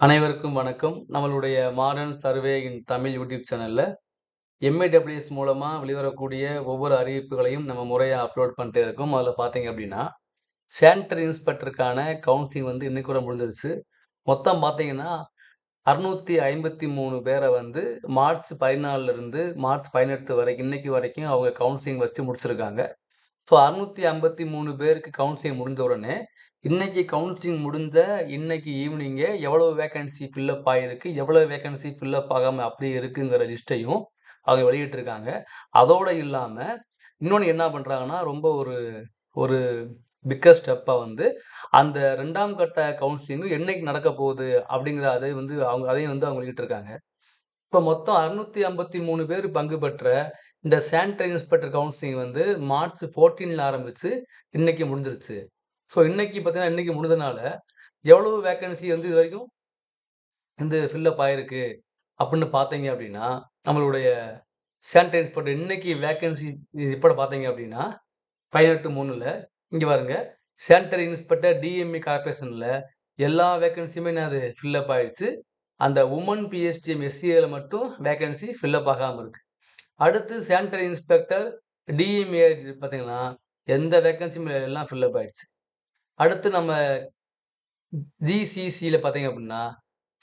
அனைவருக்கும் வணக்கம். நம்மளுடைய modern survey in Tamil YouTube சேனலில் எம்ஏடபிள்யூஎஸ் மூலமாக வெளிவரக்கூடிய ஒவ்வொரு அறிவிப்புகளையும் நம்ம முறையாக அப்லோட் பண்ணிட்டே இருக்கோம். அதில் பார்த்தீங்க அப்படின்னா, சானிட்டரி இன்ஸ்பெக்டருக்கான கவுன்சிலிங் வந்து இன்னைக்கு முடிஞ்சிருச்சு. மொத்தம் பார்த்தீங்கன்னா, 653 பேர வந்து மார்ச் பதினாலிருந்து மார்ச் 18 வரைக்கும் இன்னைக்கு வரைக்கும் அவங்க கவுன்சிலிங் வச்சு முடிச்சிருக்காங்க. ஸோ 653 பேருக்கு கவுன்சிலிங் முடிஞ்ச உடனே, இன்னைக்கு கவுன்சிலிங் முடிஞ்ச இன்னைக்கு ஈவினிங்கே எவ்வளவு வேக்கன்சி ஃபில்லப் ஆகிருக்கு ஆயிருக்கு, எவ்வளவு வேகன்சி ஃபில்லப் ஆகாம அப்படியே இருக்குங்கிற லிஸ்ட்டையும் அவங்க வெளியிட்டிருக்காங்க. அதோட இல்லாம, இன்னொன்று என்ன பண்றாங்கன்னா, ரொம்ப ஒரு ஒரு பிக்கஸ்ட் ஸ்டெப்பாக வந்து, அந்த ரெண்டாம் கட்ட கவுன்சிலிங்கும் என்னைக்கு நடக்கப் போகுது அப்படிங்கிற அதை வந்து அவங்க அதையும் வந்து அவங்க வெளியிட்டிருக்காங்க. இப்போ மொத்தம் 653 பேர் பங்கு பெற்ற இந்த சானிட்டரி இன்ஸ்பெக்டர் கவுன்சிலிங் வந்து மார்ச் ஃபோர்டீனில் ஆரம்பித்து இன்னைக்கு முடிஞ்சிருச்சு. ஸோ இன்னைக்கு பார்த்தீங்கன்னா, இன்னைக்கு முடிஞ்சதுனால, எவ்வளவு வேக்கன்சி வந்து இதுவரைக்கும் வந்து இந்த ஃபில்லப் ஆயிருக்கு அப்படின்னு பார்த்தீங்க அப்படின்னா, நம்மளுடைய சானிட்டரி இன்ஸ்பெக்டர் இன்னைக்கு வேக்கன்சி ரிப்போர்ட் பார்த்தீங்க அப்படின்னா, பதினெட்டு மூணில் இங்கே பாருங்க. சானிட்டரி இன்ஸ்பெக்டர் டிஎம்இ கார்பரேஷனில் எல்லா வேக்கன்சியுமே என்னது அது ஃபில்லப் ஆயிடுச்சு. அந்த உமன் பிஎஸ்டிஎம் எஸ்சிஏல மட்டும் வேக்கன்சி ஃபில்லப் ஆகாமல் இருக்குது அடுத்து சானிட்டரி இன்ஸ்பெக்டர் டிஎம்ஏ பார்த்தீங்கன்னா, எந்த வேக்கன்சியும் எல்லாம் ஃபில்லப் ஆயிடுச்சு. அடுத்து நம்ம ஜிசிசியில் பார்த்தீங்க அப்படின்னா,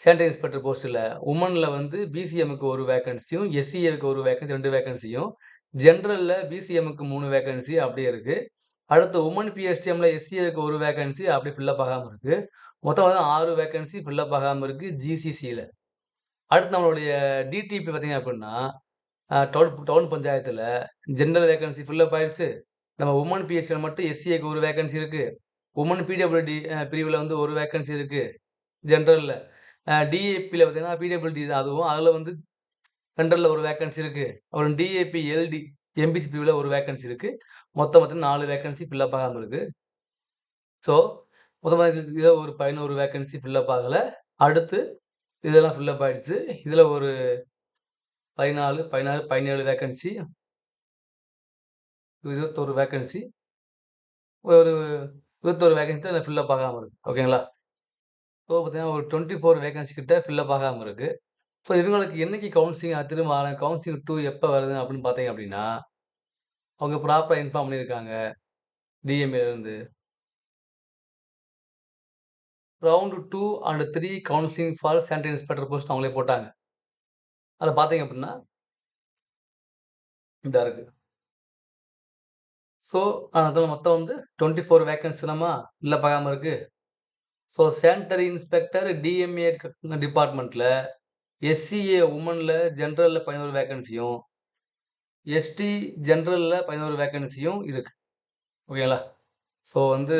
சானிட்டரி இன்ஸ்பெக்டர் போஸ்ட்டில் உமனில் வந்து பிசிஎம்க்கு ஒரு வேக்கன்சியும், எஸ்சிஏவுக்கு ஒரு வேக்கன்சி ரெண்டு வேக்கன்சியும், ஜென்ரலில் பிசிஎம்க்கு மூணு வேக்கன்சி அப்படியே இருக்குது அடுத்து உமன் பிஎஸ்டிஎம்ல எஸ்சிஏவுக்கு ஒரு வேக்கன்சி அப்படியே ஃபில்லப் ஆகாமல் இருக்குது மொத்தம் வந்து ஆறு வேக்கன்சி ஃபில்லப் ஆகாமல் இருக்குது ஜிசிசியில் அடுத்து நம்மளுடைய டிடிபி பார்த்தீங்க அப்படின்னா, டவுன் டவுன் பஞ்சாயத்தில் ஜென்ரல் வேக்கன்சி ஃபில்லப் ஆயிடுச்சு. நம்ம உமன் பிஎஸ்சியில் மட்டும் எஸ்சிஏக்கு ஒரு வேக்கன்சி இருக்குது உமன் பிடபிள்யூடி பிரிவில் வந்து ஒரு வேக்கன்சி இருக்குது ஜென்ரலில் டிஏபியில் பார்த்தீங்கன்னா, பிடபிள்யூடி தான். அதுவும். அதில் வந்து ஜென்ரலில் ஒரு வேக்கன்சி இருக்குது அப்புறம் டிஏபி, எல்டி, எம்பிசி பிரிவில் ஒரு வேக்கன்சி இருக்குது மொத்தம் பார்த்தீங்கன்னா நாலு வேக்கன்சி ஃபில்லப் அப் ஆகாம ஸோ, மொத்தமாக இது ஒரு 11 வேக்கன்சி ஃபில்லப் ஆகலை. அடுத்து இதெல்லாம் ஃபில்லப் ஆகிடுச்சு இதில் ஒரு 14, 16, 17 வேக்கன்சி 21 வேக்கன்சி ஒரு 21 வேக்கன்சி தான் ஃபில்லப் ஆகாமல் இருக்குது ஓகேங்களா? ஸோ பார்த்தீங்கன்னா, ஒரு 24 வேக்கன்சி கிட்ட ஃபில்லப் ஆகாமல் இருக்குது ஸோ இவங்களுக்கு என்னைக்கு கவுன்சிலிங் திரும்ப ஆர கவுன்சிலிங் டூ எப்போ வருது அப்படின்னு பார்த்தீங்க அப்படின்னா, அவங்க ப்ராப்பராக இன்ஃபார்ம் பண்ணியிருக்காங்க. டிஎம்ஏலேருந்து round two and three counselling for sanitary inspector post அவங்களே போட்டாங்க. அதில் பார்த்தீங்க அப்படின்னா இதாக இருக்கு. ஸோ, அதில் மொத்தம் வந்து 24 வேக்கன்சி தானமா இல்லை அப் இருக்குது இருக்கு. ஸோ, சேனிட்டரி இன்ஸ்பெக்டர் டிஎம்ஏ டிபார்ட்மெண்ட்டில் எஸ்சிஏ உமனில் ஜென்ரலில் பதினோரு வேக்கன்சியும், எஸ்டி ஜென்ரலில் பதினோரு வேக்கன்சியும் இருக்கு. ஓகேங்களா? ஸோ வந்து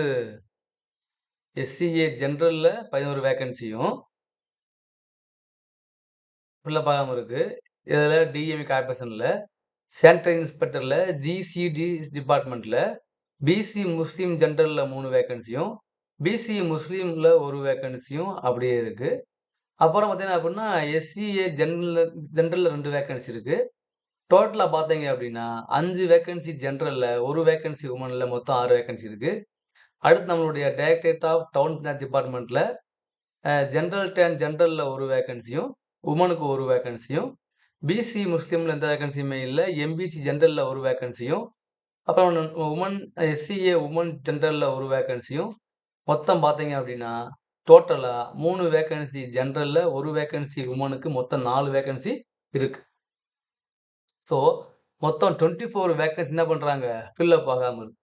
எஸ்சிஏ ஜென்ரலில் பதினோரு வேக்கன்சியும் ஃபில் அப் இருக்குது இதில் டிஎம்இ கார்பரேஷனில் சென்ட்ரல் இன்ஸ்பெக்டரில் ஜிசிடி டிபார்ட்மெண்ட்டில் பிசி முஸ்லீம் ஜென்ரலில் மூணு வேக்கன்சியும், பிசி முஸ்லீமில் ஒரு வேக்கன்சியும் அப்படியே இருக்குது அப்புறம் பார்த்தீங்கன்னா அப்படின்னா, எஸ்சிஏ ஜென்ரலில் ஜென்ரலில் ரெண்டு வேக்கன்சி இருக்குது டோட்டலாக பார்த்தீங்க அப்படின்னா, அஞ்சு வேக்கன்சி ஜென்ரலில் ஒரு வேக்கன்சி உமனில் மொத்தம் ஆறு வேக்கன்சி இருக்குது அடுத்து நம்மளுடைய டைரக்டரேட் ஆஃப் டவுன் பிளான் டிபார்ட்மெண்ட்டில் ஜென்ரல் டேன் ஜென்ரலில் ஒரு வேக்கன்சியும், உமனுக்கு ஒரு வேக்கன்சியும், பிசி முஸ்லீமில் எந்த வேக்கன்சியுமே இல்லை எம்பிசி ஜென்ரலில் ஒரு வேக்கன்சியும், அப்புறம் உமன் எஸ்சிஏ உமன் ஜென்ரலில் ஒரு வேக்கன்சியும், மொத்தம் பார்த்தீங்க அப்படின்னா, டோட்டலாக மூணு வேக்கன்சி ஜென்ரலில் ஒரு வேக்கன்சி உமனுக்கு மொத்தம் நாலு வேக்கன்சி இருக்கு. ஸோ, மொத்தம் 24 வேக்கன்சி என்ன பண்ணுறாங்க ஃபில்லப் ஆகாமல் இருக்கு.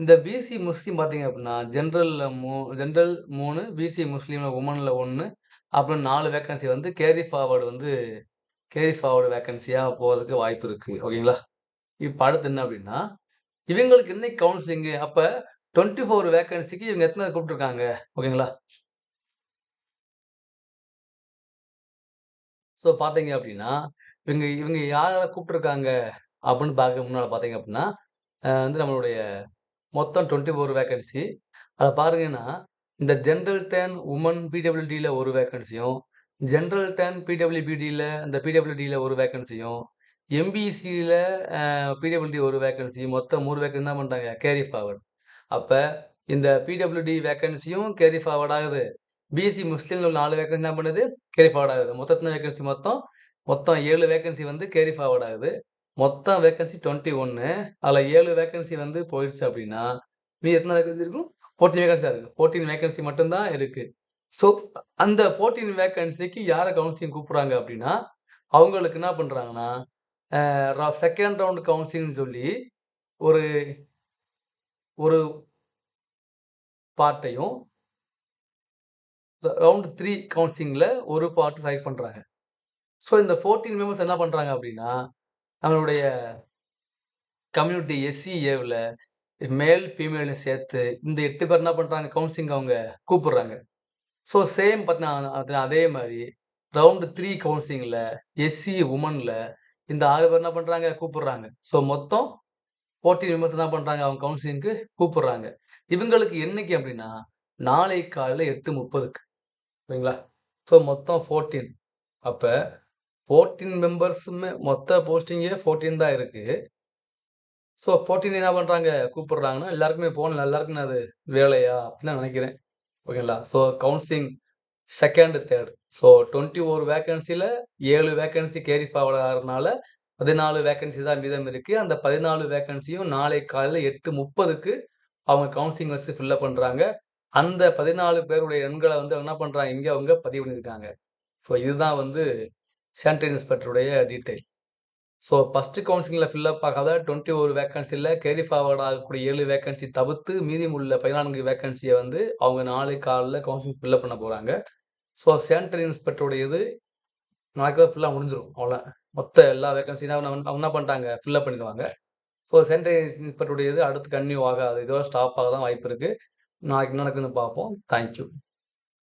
இந்த பிசி முஸ்லீம் பார்த்தீங்க அப்படின்னா, ஜென்ரலில் மூ ஜென்ரல் மூணு பிசி முஸ்லீமில் உமனில் ஒன்று அப்புறம் நாலு வேக்கன்சி வந்து கேரி ஃபார்வர்டு வந்து கேரி ஃபார்வர்டு வேக்கன்சியாக போகிறதுக்கு வாய்ப்பு இருக்குது ஓகேங்களா? இப்போ அடுத்து என்ன அப்படின்னா, இவங்களுக்கு இன்னைக்கு கவுன்சிலிங்கு அப்போ டுவெண்ட்டி ஃபோர் வேக்கன்சிக்கு இவங்க எத்தனை கூப்பிட்டுருக்காங்க? ஓகேங்களா? ஸோ பார்த்தீங்க அப்படின்னா, இவங்க இவங்க யாரை கூப்பிட்ருக்காங்க கூப்பிட்டுருக்காங்க அப்படின்னு பார்க்க முன்னால் பார்த்தீங்க அப்படின்னா, வந்து நம்மளுடைய மொத்தம் 24 வேக்கன்சி. அதை பாருங்கன்னா, இந்த ஜென்ரல் டேன் உமன் பிடபிள்யூடியில் ஒரு வேக்கன்சியும், ஜென்ரல் டேன் பிடபிள்யூபிடியில் இந்த பிடபிள்யூடியில் ஒரு வேக்கன்சியும், எம்பிசியில் பிடபிள்யூடி ஒரு வேக்கன்சி மொத்தம் மூணு வேக்கன்சி தான் பண்ணுறாங்க கேரி ஃபார்வர்ட். அப்போ இந்த பிடபிள்யூடி வேக்கன்சியும் கேரி ஃபார்வர்ட் ஆகுது. பிஎஸ்சி முஸ்லீம்ல நாலு வேக்கன்சி என்ன பண்ணுது? கேரி ஃபார்வர்ட் ஆகுது. மொத்தத்தின வேகன்சி மொத்தம் மொத்தம் ஏழு வேக்கன்சி வந்து கேரி ஃபார்வர்ட் ஆகுது. மொத்தம் வேகன்சி டுவெண்ட்டி ஒன்று அதில் ஏழு வேக்கன்சி வந்து போயிடுச்சு அப்படின்னா நீ எத்தனை வேக்கன்சி இருக்கும்? ஃபோர்டீன் வேகன்சியாக இருக்குது ஃபோர்டீன் வேகன்சி மட்டும்தான் இருக்குது ஸோ அந்த ஃபோர்டீன் வேகன்சிக்கு யாரை கவுன்சிலிங் கூப்பிட்றாங்க அப்படின்னா அவங்களுக்கு என்ன பண்ணுறாங்கன்னா செகண்ட் ரவுண்ட் கவுன்சிலிங்னு சொல்லி ஒரு ஒரு பார்ட்டையும் ரவுண்ட் த்ரீ கவுன்சிலிங்கில் ஒரு பார்ட்டு செலக்ட் பண்ணுறாங்க ஸோ இந்த ஃபோர்டீன் மெம்பர்ஸ் என்ன பண்ணுறாங்க அப்படின்னா நம்மளுடைய கம்யூனிட்டி எஸ்சி ஏவில் மேல் ஃபீமேலும் சேர்த்து இந்த எட்டு பேர் என்ன பண்ணுறாங்க கவுன்சிலிங் அவங்க கூப்பிடுறாங்க. ஸோ சேம் பார்த்தீங்கன்னா அதே மாதிரி ரவுண்டு த்ரீ கவுன்சிலிங்கில் எஸ்சி உமனில் இந்த ஆறு பேர் என்ன பண்ணுறாங்க கூப்பிடுறாங்க. ஸோ மொத்தம் ஃபோர்டீன் மெம்பர்ஸ் என்ன பண்ணுறாங்க அவங்க கவுன்சிலிங்க்கு கூப்பிடுறாங்க. இவங்களுக்கு என்னைக்கு அப்படின்னா நாளை காலையில் எட்டு முப்பதுக்கு. சரிங்களா ஸோ மொத்தம் ஃபோர்டீன் அப்போ ஃபோர்டீன் மெம்பர்ஸுமே மொத்த போஸ்டிங்கே ஃபோர்டீன் தான் இருக்குது ஸோ ஃபோர்டீன் என்ன பண்ணுறாங்க கூப்பிடுறாங்கன்னா எல்லாருக்குமே போகணும் எல்லாருக்குமே அது வேலையா? அப்படின்னு நான் நினைக்கிறேன். ஓகேங்களா so counselling second third so twenty ஒரு வேக்கன்சியில் ஏழு வேக்கன்சி கேரி ஃபார்வர்ட் ஆகிறதுனால பதினாலு வேக்கன்சி தான் மீதம் இருக்குது அந்த பதினாலு வேக்கன்சியும் நாளை காலையில் எட்டு முப்பதுக்கு அவங்க கவுன்சிலிங் வச்சு ஃபில்லப் பண்ணுறாங்க அந்த பதினாலு பேருடைய எண்களை வந்து என்ன பண்ணுறாங்க இங்கே அவங்க பதிவு பண்ணியிருக்காங்க. ஸோ இதுதான் வந்து சானிடரி இன்ஸ்பெக்டருடைய டீட்டெயில் ஸோ ஃபஸ்ட்டு கவுன்சிலிங்கில் ஃபில்லப் ஆகாத டுவெண்ட்டி ஒரு வேக்கன்சியில் கேரி ஃபார்வர்ட் ஆகக்கூடிய ஏழு வேக்கன்சி தவிர்த்து மீதி உள்ள பதினான்கு வேக்கன்சியை வந்து அவங்க நாளை காலையில் கவுன்சிலிங் ஃபில்லப் பண்ண போகிறாங்க ஸோ சானிடரி இன்ஸ்பெக்டருடைய இது நாளைக்கு ஃபுல்லாக முடிஞ்சிடும் அவ்வளோ. மொத்த எல்லா வேக்கன்சியும் அவங்க என்ன பண்ணிட்டாங்க? ஃபில்லப் பண்ணிடுவாங்க ஸோ சானிடரி இன்ஸ்பெக்டருடைய இது அடுத்து கன்னியூ ஆகாது. இதோட ஸ்டாப் ஆக தான் வாய்ப்பு இருக்குது நாளைக்கு நடக்குதுன்னு பார்ப்போம். தேங்க்யூ